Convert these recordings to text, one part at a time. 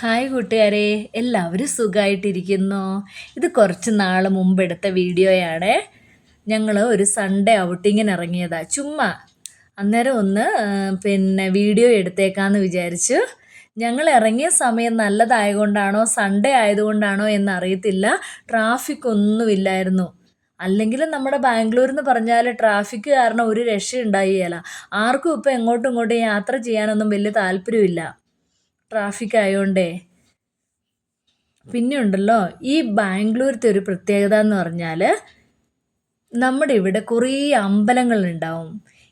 Hi കൂട്ടുകാരെ എല്ലാവരും സുഖമായിട്ടിരിക്കുന്നു ഇത് കുറച്ച് നാൾ മുമ്പ് എടുത്ത വീഡിയോയാണ്. ഞങ്ങൾ ഒരു സൺഡേ ഔട്ടിങ്ങിന് ഇറങ്ങിയതാ. ചുമ്മാ. അന്നേരം ഒന്ന് പിന്നെ വീഡിയോ എടുത്തേക്കാന്ന് വിചാരിച്ചു. ഞങ്ങൾ ഇറങ്ങിയ സമയം നല്ലതായതുകൊണ്ടാണോ സൺഡേ ആയതുകൊണ്ടാണോ എന്നറിയത്തില്ല. ട്രാഫിക് ഒന്നുമില്ലായിരുന്നു അല്ലെങ്കിൽ നമ്മുടെ ബാംഗ്ലൂർ എന്ന് പറഞ്ഞാൽ ട്രാഫിക് കാരണം ഒരു രക്ഷ ഉണ്ടായില്ല ആർക്കും ഇപ്പോൾ എങ്ങോട്ടും ഇങ്ങോട്ടും യാത്ര ചെയ്യാനൊന്നും വലിയ താല്പര്യമില്ല. ട്രാഫിക് ആയതുകൊണ്ടേ പിന്നെ ഉണ്ടല്ലോ ഈ ബാംഗ്ലൂരത്തെ ഒരു പ്രത്യേകത എന്ന് പറഞ്ഞാൽ നമ്മുടെ ഇവിടെ കുറേ അമ്പലങ്ങളുണ്ടാവും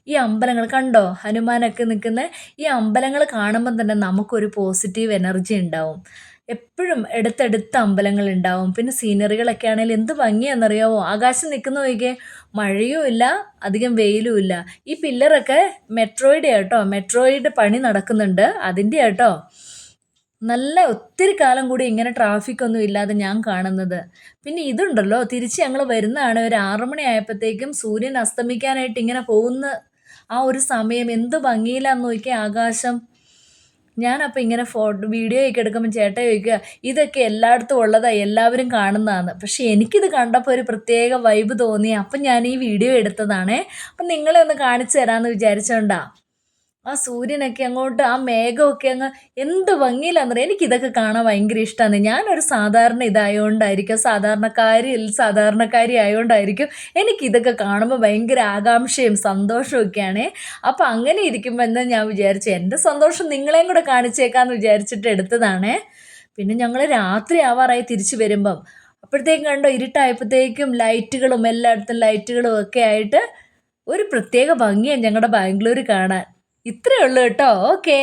ഈ അമ്പലങ്ങൾ കണ്ടോ? ഹനുമാനൊക്കെ നിൽക്കുന്ന ഈ അമ്പലങ്ങൾ കാണുമ്പോൾ തന്നെ നമുക്കൊരു പോസിറ്റീവ് എനർജി ഉണ്ടാവും. എപ്പോഴും എടുത്തെടുത്ത് അമ്പലങ്ങൾ ഉണ്ടാവും. പിന്നെ സീനറികളൊക്കെ ആണെങ്കിൽ എന്ത് ഭംഗിയാണെന്നറിയാവോ? ആകാശം നിൽക്കുന്ന നോക്കിയേ മഴയും ഇല്ല അധികം വെയിലും ഇല്ല. ഈ പില്ലറൊക്കെ മെട്രോയുടെ കേട്ടോ മെട്രോയുടെ പണി നടക്കുന്നുണ്ട്. അതിന്റെ കേട്ടോ നല്ല ഒത്തിരി കാലം കൂടി ഇങ്ങനെ ട്രാഫിക് ഒന്നും ഇല്ലാതെ ഞാൻ കാണുന്നത്. പിന്നെ ഇതുണ്ടല്ലോ തിരിച്ച് ഞങ്ങൾ വരുന്നതാണ് ഒരു ആറുമണി ആയപ്പോഴത്തേക്കും സൂര്യൻ അസ്തമിക്കാനായിട്ട് ഇങ്ങനെ പോകുന്ന ആ ഒരു സമയം എന്ത് ഭംഗിയിലാന്ന് നോക്കിയാൽ ആകാശം. ഞാനപ്പോൾ ഇങ്ങനെ ഫോട്ടോ വീഡിയോ ഒക്കെ എടുക്കുമ്പോൾ ചേട്ട ചോദിക്കുക ഇതൊക്കെ എല്ലായിടത്തും ഉള്ളതാണ് എല്ലാവരും കാണുന്നതാണ് പക്ഷേ എനിക്കിത് കണ്ടപ്പോൾ ഒരു പ്രത്യേക വൈബ് തോന്നി. അപ്പം ഞാൻ ഈ വീഡിയോ എടുത്തതാണേ. അപ്പം നിങ്ങളെ ഒന്ന് കാണിച്ചു തരാമെന്ന് വിചാരിച്ചോണ്ടാ. ആ സൂര്യനൊക്കെ അങ്ങോട്ട് ആ മേഘമൊക്കെ അങ്ങ് എന്ത് ഭംഗിയിലാണെന്നറിയാം എനിക്കിതൊക്കെ കാണാൻ ഭയങ്കര ഇഷ്ടമാണ് ഞാനൊരു സാധാരണ ഇതായതുകൊണ്ടായിരിക്കും സാധാരണക്കാരി സാധാരണക്കാരി ആയതുകൊണ്ടായിരിക്കും എനിക്കിതൊക്കെ കാണുമ്പോൾ ഭയങ്കര ആകാംക്ഷയും സന്തോഷവും ഒക്കെയാണ്. അപ്പോൾ അങ്ങനെ ഇരിക്കുമ്പോൾ എന്താ ഞാൻ വിചാരിച്ചു എന്റെ സന്തോഷം നിങ്ങളെയും കൂടെ കാണിച്ചേക്കാന്ന് വിചാരിച്ചിട്ട് എടുത്തതാണേ. പിന്നെ ഞങ്ങൾ രാത്രി ആവാറായി തിരിച്ചു വരുമ്പം അപ്പോഴത്തേക്കും കണ്ടോ ഇരുട്ടായപ്പോഴത്തേക്കും ലൈറ്റുകളും എല്ലായിടത്തും ലൈറ്റുകളും ഒക്കെ ആയിട്ട് ഒരു പ്രത്യേക ഭംഗിയാണ് ഞങ്ങളുടെ ബാംഗ്ലൂർ കാണാൻ. ഇത്രയേ ഉള്ളൂ കേട്ടോ. ഓക്കേ